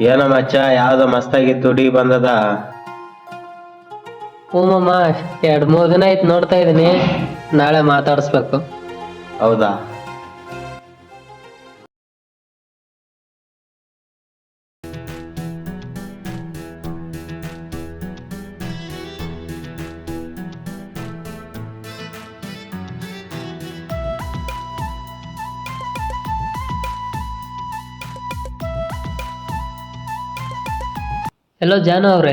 ಏನ ಮಚ್ಚ ಯಾವ್ದೋ ಮಸ್ತಾಗಿ ತುಡಿ ಬಂದದ? ಹ್ಞೂಮಮ್ಮ ಎರಡು ಮೂರು ದಿನ ಆಯ್ತು ನೋಡ್ತಾ ಇದ್ದೀನಿ ನಾಳೆ ಮಾತಾಡಿಸ್ಬೇಕು. ಹೌದಾ? ಎಲ್ಲೋ ಜಾನು ಅವ್ರೆ.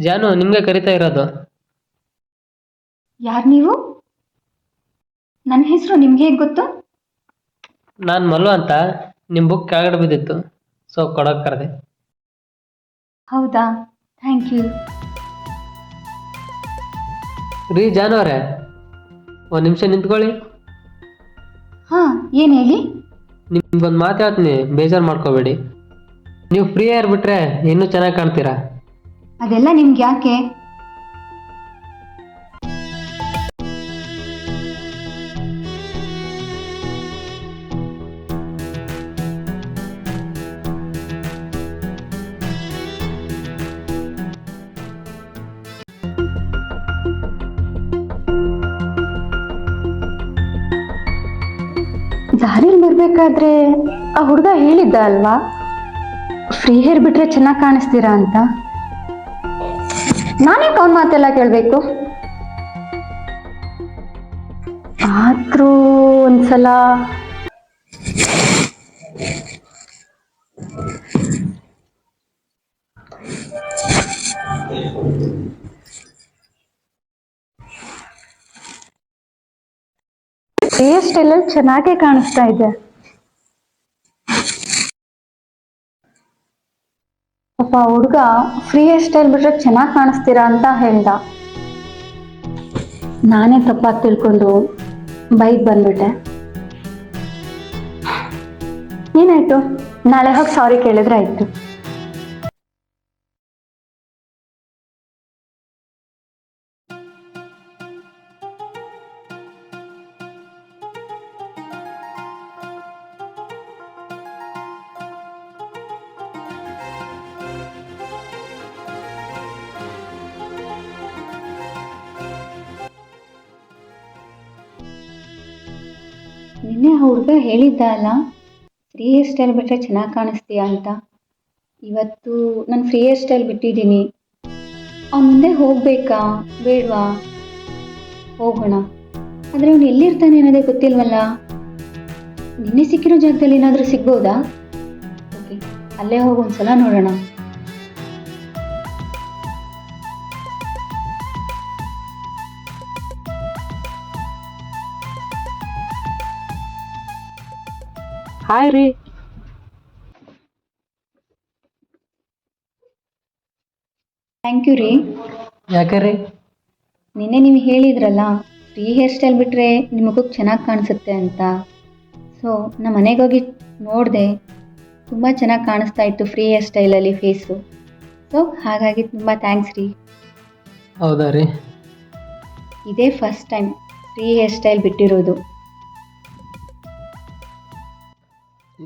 ಜಾನು ನಿಮ್ಗೆ ಕರಿತಾ ಇರೋದು? ಯಾರ್ ನೀವು? ನನ್ನ ಹೆಸರು ನಿಮ್ಗೆ ಹೇಗೆ ಗೊತ್ತು? ನಾನು ಮಲ್ಲು ಅಂತ. ನಿಮ್ಮ ಬುಕ್ ಕೆಳಗಡೆ ಬಿದ್ದಿತ್ತು. ಸೊ ಕೊಡೋಕೆ ಕರೆದೆ. ಹೌದಾ? ಥ್ಯಾಂಕ್ ಯು ರೀ ಜಾನು ಅವರೇ. ಒಂದು ನಿಮಿಷ ನಿಂತ್ಕೊಳ್ಳಿ. ಹಾ ಏನು ಹೇಳಿ? ನಿಮ್ಗೊಂದು ಮಾತು ಹೇಳ್ತೀನಿ. ಬೇಜಾರು ಮಾಡ್ಕೋಬೇಡಿ. ನೀವು ಫ್ರೀ ಇರ್ಬಿಟ್ರೆ ಇನ್ನೂ ಚೆನ್ನಾಗಿ ಕಾಣ್ತೀರಾ? ಅದೆಲ್ಲ ನಿಮ್ಗೆ ಯಾಕೆ? ದಾರಿಲ್ ಬರ್ಬೇಕಾದ್ರೆ ಆ ಹುಡುಗ ಹೇಳಿದ್ದ ಅಲ್ವಾ? ಫ್ರೀ ಹೇರ್ ಬಿಟ್ರೆ ಚೆನ್ನಾಗಿ ಕಾಣಿಸ್ತೀರಾ ಅಂತ? ನಾನೇ ಅವನ ಮಾತೆಲ್ಲ ಕೇಳಬೇಕು? ಆದ್ರೂ ಒಂದ್ಸಲ ಟೇಸ್ಟ್ ಎಲ್ಲ ಚೆನ್ನಾಗೇ ಕಾಣಿಸ್ತಾ ಇದೆ. ಪಾಪ ಹುಡುಗ ಫ್ರೀ ಹೇರ್ ಸ್ಟೈಲ್ ಬಿಟ್ರೆ ಚೆನ್ನಾಗಿ ಕಾಣಿಸ್ತೀರಾ ಅಂತ ಹೇಳ್ದ. ನಾನೇ ತಪ್ಪಾಗಿ ತಿಳ್ಕೊಂಡು ಬೈಕ್ ಬಂದ್ಬಿಟ್ಟೆ. ಏನಾಯ್ತು? ನಾಳೆ ಹೋಗಿ ಸಾರಿ ಕೇಳಿದ್ರೆ ಆಯ್ತು. ನಿನ್ನೆ ಆ ಹುಡುಗ ಹೇಳಿದ್ದ ಅಲ್ಲ ಫ್ರೀ ಹೇರ್ ಸ್ಟೈಲ್ ಬಿಟ್ಟರೆ ಚೆನ್ನಾಗಿ ಕಾಣಿಸ್ತೀಯಾ ಅಂತ. ಇವತ್ತು ನಾನು ಫ್ರೀ ಹೇರ್ ಸ್ಟೈಲ್ ಬಿಟ್ಟಿದ್ದೀನಿ. ಆ ಮುಂದೆ ಹೋಗಬೇಕಾ, ಬೇಡವಾ? ಹೋಗೋಣ. ಆದರೆ ಅವನು ಎಲ್ಲಿರ್ತಾನೆ ಅನ್ನೋದೇ ಗೊತ್ತಿಲ್ವಲ್ಲ? ನಿನ್ನೆ ಸಿಕ್ಕಿರೋ ಜಾಗದಲ್ಲಿ ಏನಾದರೂ ಸಿಗ್ಬೋದಾ? ಓಕೆ ಅಲ್ಲೇ ಹೋಗಿ ಒಂದ್ಸಲ ನೋಡೋಣ. ಹಾಯ್ ರೀ. ಥ್ಯಾಂಕ್ ಯು ರೀ. ಯಾಕೆ ನಿನ್ನೆ ನೀವು ಹೇಳಿದ್ರಲ್ಲ ಫ್ರೀ ಹೇರ್ ಸ್ಟೈಲ್ ಬಿಟ್ಟರೆ ನಿಮಗೂ ಚೆನ್ನಾಗಿ ಕಾಣಿಸುತ್ತೆ ಅಂತ. ಸೊ ನಮ್ಮ ಮನೆಗೆ ಹೋಗಿ ನೋಡಿದೆ ತುಂಬ ಚೆನ್ನಾಗಿ ಕಾಣಿಸ್ತಾ ಇತ್ತು ಫ್ರೀ ಹೇರ್ ಸ್ಟೈಲಲ್ಲಿ ಫೇಸು ಸೊ ಹಾಗಾಗಿ ತುಂಬ ಥ್ಯಾಂಕ್ಸ್ ರೀ. ಹೌದಾ ರೀ? ಇದೇ first time free hair style ಬಿಟ್ಟಿರೋದು.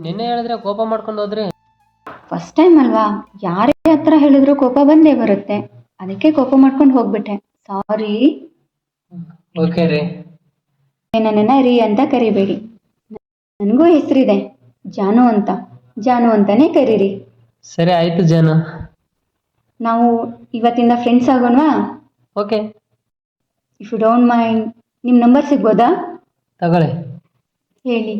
ನಿನ್ನೆ ಹೇಳಿದ್ರೆ ಕೋಪ ಮಾಡ್ಕೊಂಡು ಹೋದ್ರಿ? ಫಸ್ಟ್ ಟೈಮ್ ಅಲ್ವಾ? ಯಾರೇ ಹತ್ರ ಹೇಳಿದ್ರು ಕೋಪ ಬಂದೇ ಬರುತ್ತೆ. ಅದಕ್ಕೆ ಕೋಪ ಮಾಡ್ಕೊಂಡು ಹೋಗ್ಬಿಟ್ಟೆ. ಸಾರಿ ಓಕೆ ರೀ. ನನ್ನನ್ನು ರೀ ಅಂತ ಕರಿಬೇಡಿ. ನನಗೂ ಹೆಸರಿದೆ. ಜಾನು ಅಂತ. ಜಾನು ಅಂತಾನೆ ಕರೀರಿ. ಸರಿ ಆಯ್ತು ಜಾನು. ನಾವು ಇವತ್ತಿಂದ friends ಆಗೋಣವಾ? Okay if you don't mind ನಿಮ್ಮ ನಂಬರ್ ಸಿಗ್ಬೋದಾ? ತಗೊಳ್ಳಿ. ಹೇಳಿ.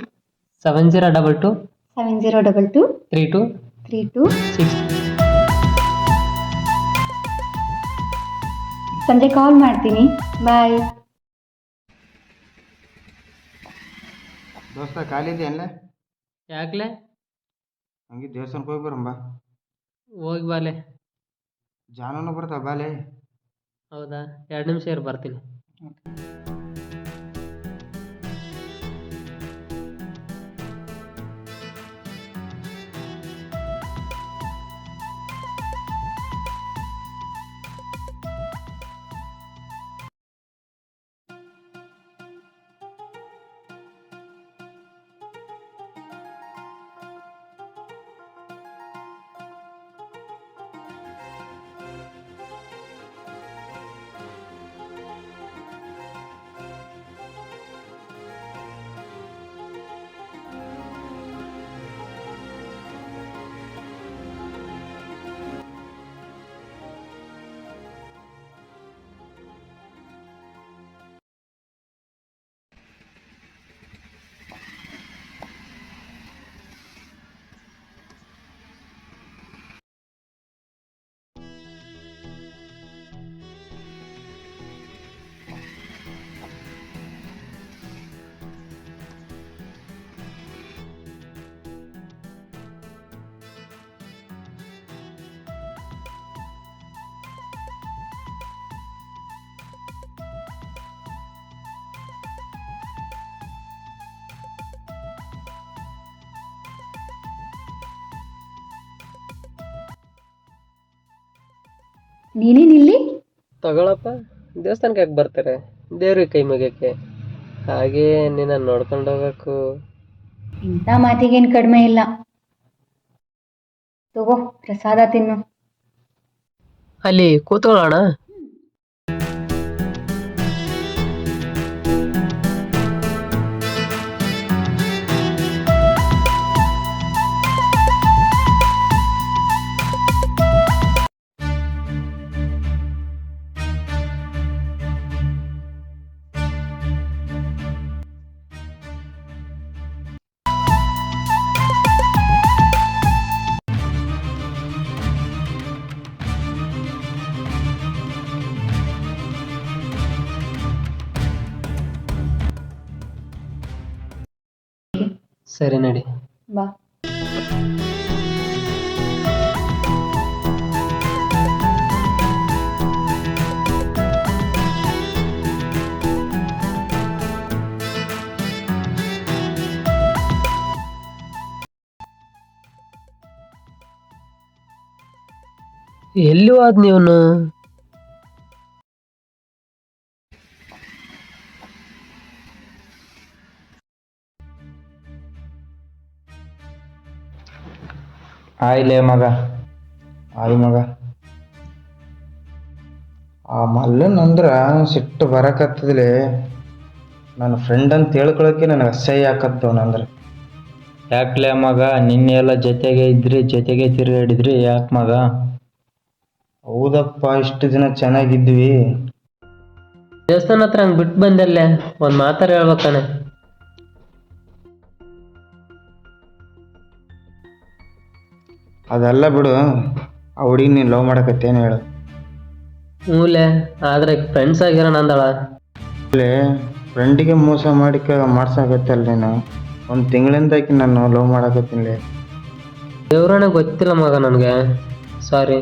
Seven zero double two seven zero double two three two three two six ಸಂಜೆ ಕಾಲ್ ಮಾಡ್ತೀನಿ. ಬಾಯ್. ದೋಸ್ತ ಖಾಲಿ ಅಲ್ಲ ಯಾಕ್ಲೆ? ಹಂಗೆ ದೇವಸ್ಥಾನಕ್ಕೆ ಹೋಗಿ ಬರಂಬ ಹೋಗಿ ಬಾಲೆ ಜಾನೂನು ಬರ್ತಾವ ಬಾಲೆ ಹೌದಾ? ಎರಡು ನಿಮಿಷ ಇರು ಬರ್ತೀನಿ. ನೀನೇನಿಲ್ಲಿ ತಗೊಳಪ್ಪ. ದೇವಸ್ಥಾನಕ್ಕೆ ಯಾಕೆ ಬರ್ತಾರೆ? ದೇವ್ರಿಗೆ ಕೈ ಮುಗಿಯಕ್ಕೆ ಹಾಗೆ ನಿನ್ನ ನೋಡ್ಕೊಂಡು ಹೋಗಬೇಕು. ಇಂಥ ಮಾತಿಗೇನು ಕಡಿಮೆ ಇಲ್ಲ. ತಗೋ ಪ್ರಸಾದ ತಿನ್ನು. ಅಲ್ಲಿ ಕೂತ್ಕೊಳ್ಳೋಣ. ಸರಿ ನಡಿ. ಬಾ. ಎಲ್ಲಿ ಹೋದ್ ನೀವನು ಆಯ್ಲೇ ಮಗ. ಆಯ್ ಮಗ. ಆ ಮಲ್ಲನ್ ಅಂದ್ರ ಸಿಟ್ಟು ಬರಕತ್ತದ್ಲೆ. ನನ್ನ ಫ್ರೆಂಡ್ ಅಂತ ಹೇಳ್ಕೊಳಕ್ಕೆ ನನಗೆ ಅಸಹ್ಯ ಆಕತ್ತವನಂದ್ರೆ ಯಾಕ್ಲೆ ಮಗ, ನಿನ್ನೆ ಎಲ್ಲ ಜೊತೆಗೆ ಇದ್ರಿ, ಜೊತೆಗೆ ತಿರುಗಾಡಿದ್ರಿ, ಯಾಕೆ ಮಗ? ಹೌದಪ್ಪ, ಇಷ್ಟು ದಿನ ಚೆನ್ನಾಗಿದ್ವಿ. ದೇವಸ್ಥಾನ ಹತ್ರ ಹಂಗೆ ಬಿಟ್ಟು ಬಂದಲ್ಲೇ, ಒಂದು ಮಾತಾರ ಹೇಳ್ಬೇಕಾನೆ ಅದೆಲ್ಲ ಬಿಡು. ಆ ಹುಡುಗಿ ನೀನು ಲವ್ ಮಾಡಕತ್ತೇನು ಹೇಳು? ಮೂಲೆ ಆದ್ರೆ ಫ್ರೆಂಡ್ಸ್ ಆಗಿರೋಣ ಅಂದಳ ಅಲ್ಲೇ ಫ್ರೆಂಡಿಗೆ ಮೋಸ ಮಾಡಿ ಮಾಡ್ಸಾಕತ್ತಲ್ಲ ನೀನು? ಒಂದು ತಿಂಗಳಿಂದ ಆಕಿ ನಾನು ಲವ್ ಮಾಡಕತ್ತೀನಿ ದೇವ್ರಣ್ಣ ಗೊತ್ತಿಲ್ಲ ಮಗ ನನಗೆ. ಸಾರಿ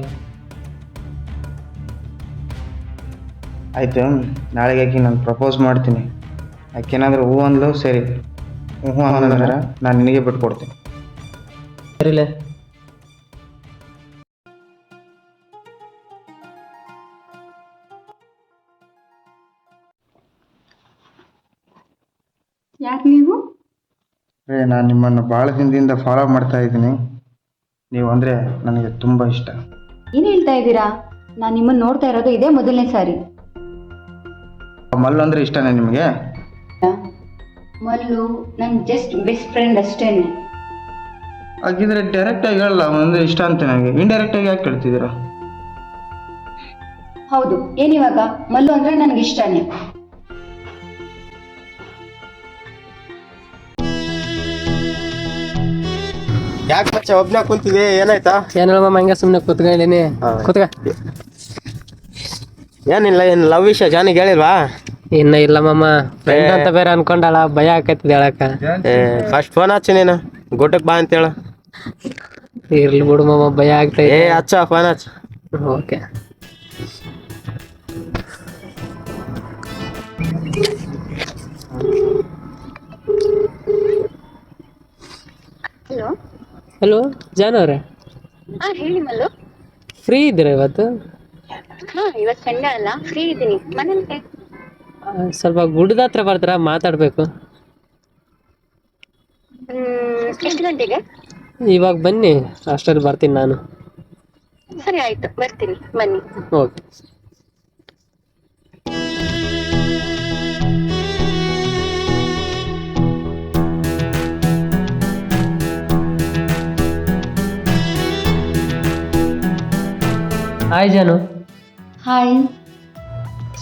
ಆಯಿತು ನಾಳೆಗೆ ಆಕಿ ನಾನು ಪ್ರಪೋಸ್ ಮಾಡ್ತೀನಿ. ಆಕೆನಾದ್ರೂ ಹೂ ಅಂದ್ಲು ಸರಿ. ಹ್ಞೂ ಅಂದ್ರೆ ನಾನು ನಿನಗೆ ಬಿಟ್ಕೊಡ್ತೀನಿ. ಸರಿಲೆ. ನಾನು ನಿಮ್ಮನ್ನು ಭಾಳ ದಿನದಿಂದ ಫಾಲೋ ಮಾಡ್ತಾ ಇದ್ದೀನಿ. ನೀವು ಅಂದರೆ ನನಗೆ ತುಂಬ ಇಷ್ಟ. ಏನು ಹೇಳ್ತಾ ಇದ್ದೀರಾ? ನಾನು ನಿಮ್ಮನ್ನು ನೋಡ್ತಾ ಇರೋದು ಇದೇ ಮೊದಲನೇ ಸಾರಿ. ಮಲ್ಲು ಅಂದರೆ ಇಷ್ಟನೇ ನಿಮಗೆ? ಮಲ್ಲು ನನ್ನ ಜಸ್ಟ್ ಬೆಸ್ಟ್ ಫ್ರೆಂಡ್ ಅಷ್ಟೇನೆ. ಹಾಗಿದ್ರೆ ಡೈರೆಕ್ಟಾಗಿ ಹೇಳಲ್ಲ ಅವನಂದ್ರೆ ಇಷ್ಟ ಅಂತ ನನಗೆ. ಇಂಡೈರೆಕ್ಟಾಗಿ ಯಾಕೆ ಕೇಳ್ತಿದ್ದೀರಾ ಹೌದು ಏನಿವಾಗ ಮಲ್ಲು ಅಂದ್ರೆ ನನಗೆ ಇಷ್ಟನೇ. ಯಾಕೆ ಮಚ್ಚ ಒಬ್ನ ಕುಂತಿದೆ ಏನಾಯ್ತಾ? ಏನಿಲ್ಲ ಹೇಳಮ್ಮ ಹಂಗೆ ಸುಮ್ಮನೆ ಕೂತ್ಕೊಂಡಿನಿ ಕೂತ್ಕ. ಏನಿಲ್ಲ ಏನ್ ಲವ್ ವಿಷಯ ಜಾನಿಗೆ ಹೇಳಿಲ್ವಾ? ಇನ್ನ ಇಲ್ಲ ಮಾಮ. ಫ್ರೆಂಡ್ ಅಂತ ಬೇರೆ ಅನ್ಕೊಂಡಾಳ ಭಯ ಆಕೈತಿದೆ ಹೇಳಕ ಫಸ್ಟ್ ಫೋನ್ ಹಚ್ಚು ನೀನು. ಗುಡ್ಡಕ್ಕೆ ಬಾ ಅಂತ ಹೇಳು ಇರ್ಲಿ ಬಿಡು ಮಮ್ಮ ಭಯ ಏ ಆಗ್ತೈತೆ ಹಚ್ಚ ಫೋನ್ ಹಚ್ಚ. ಓಕೆ. ಹಲೋ ಜಾನ್ ಅವ್ರೆ? ಹಾ ಹೇಳಿ ಮಲ್ಲು. ಫ್ರೀ ಇದ್ದೀರಾ ಇವತ್ತು? ಹಾ ಇವತ್ತು ಸಂಡೆ ಅಲ್ಲ ಫ್ರೀ ಇದ್ದೀನಿ. ಮನೇಲಿ ಆ, ಸ್ವಲ್ಪ ಗುಡ್ಡದ ಹತ್ರ ಬರ್ತೀರಾ ಮಾತಾಡ್ಬೇಕು. ಎಷ್ಟು ಗಂಟೆಗೆ? ಇವಾಗ ಬನ್ನಿ ಅಷ್ಟರಲ್ಲಿ ಬರ್ತೀನಿ ನಾನು. ಸರಿ ಆಯ್ತು. ಬರ್ತೀನಿ ಬನ್ನಿ. Okay. Hi Janu hi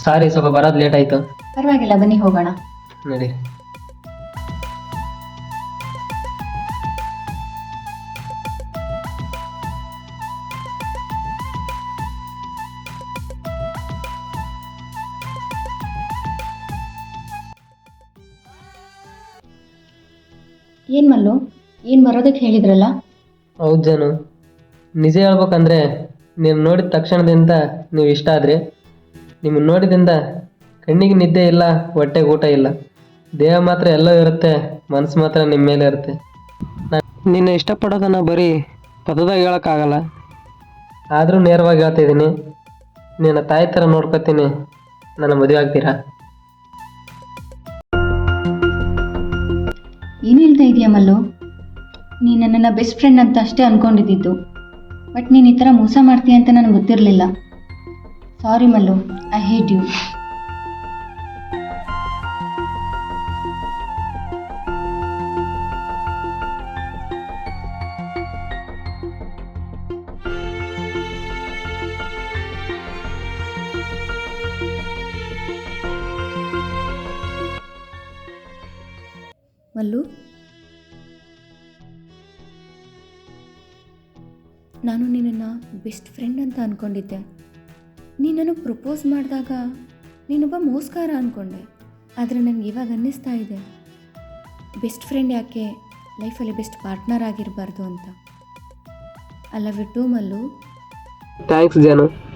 sorry ಸ್ವಲ್ಪ ಬರೋದು ಲೇಟ್ ಆಯ್ತು. ಪರವಾಗಿಲ್ಲ ಬನ್ನಿ ಹೋಗೋಣ. ನಡಿ. ಏನ್ ಮಲ್ಲು? ಏನ್ ಬರೋದಕ್ಕೆ ಹೇಳಿದ್ರಲ್ಲ? ಹೌದು ಜಾನು ನಿಜ ಹೇಳ್ಬೇಕಂದ್ರೆ ನೀವು ನೋಡಿದ ತಕ್ಷಣದಿಂದ ನೀವು ಇಷ್ಟ ಆದ್ರಿ ನಿಮ್ಮನ್ನು ನೋಡಿದಿಂದ ಕಣ್ಣಿಗೆ ನಿದ್ದೆ ಇಲ್ಲ, ಹೊಟ್ಟೆಗೆ ಊಟ ಇಲ್ಲ. ದೇಹ ಮಾತ್ರ ಎಲ್ಲೋ ಇರುತ್ತೆ ಮನಸ್ಸು ಮಾತ್ರ ನಿಮ್ಮ ಮೇಲೆ ಇರುತ್ತೆ. ನಿನ್ನ ಇಷ್ಟಪಡೋದನ್ನ ಬರೀ ಪದದಾಗ ಹೇಳೋಕ್ಕಾಗಲ್ಲ. ಆದರೂ ನೇರವಾಗಿ ಹೇಳ್ತಾ ಇದ್ದೀನಿ, ನಿನ್ನ ತಾಯಿ ಥರ ನೋಡ್ಕೊತೀನಿ, ನನ್ನ ಮದುವೆ ಆಗ್ತೀರಾ? ಏನು ಹೇಳ್ತಾ ಇದೆಯಾ ಮಲ್ಲು? ನೀನು ನನ್ನನ್ನು ಬೆಸ್ಟ್ ಫ್ರೆಂಡ್ ಅಂತ ಅಷ್ಟೇ ಅಂದ್ಕೊಂಡಿದ್ದಿದ್ದು ಬಟ್ ನೀನು ಈ ಥರ ಮೋಸ ಮಾಡ್ತೀಯ ಅಂತ ನನಗೆ ಗೊತ್ತಿರಲಿಲ್ಲ. Sorry Mallu I hate you ನಾನು ನಿನ್ನನ್ನು ಬೆಸ್ಟ್ ಫ್ರೆಂಡ್ ಅಂತ ಅಂದ್ಕೊಂಡಿದ್ದೆ ನೀನು ನನಗೆ ಪ್ರಪೋಸ್ ಮಾಡಿದಾಗ ನೀನೊಬ್ಬ ಮೋಸ್ಕಾರ ಅಂದ್ಕೊಂಡೆ ಆದರೆ ನನಗೆ ಇವಾಗ ಅನ್ನಿಸ್ತಾ ಇದೆ. ಬೆಸ್ಟ್ ಫ್ರೆಂಡ್ ಯಾಕೆ ಲೈಫಲ್ಲಿ ಬೆಸ್ಟ್ ಪಾರ್ಟ್ನರ್ ಆಗಿರಬಾರ್ದು ಅಂತ. ಅಲ್ಲ love you too Mallu. Thanks Janu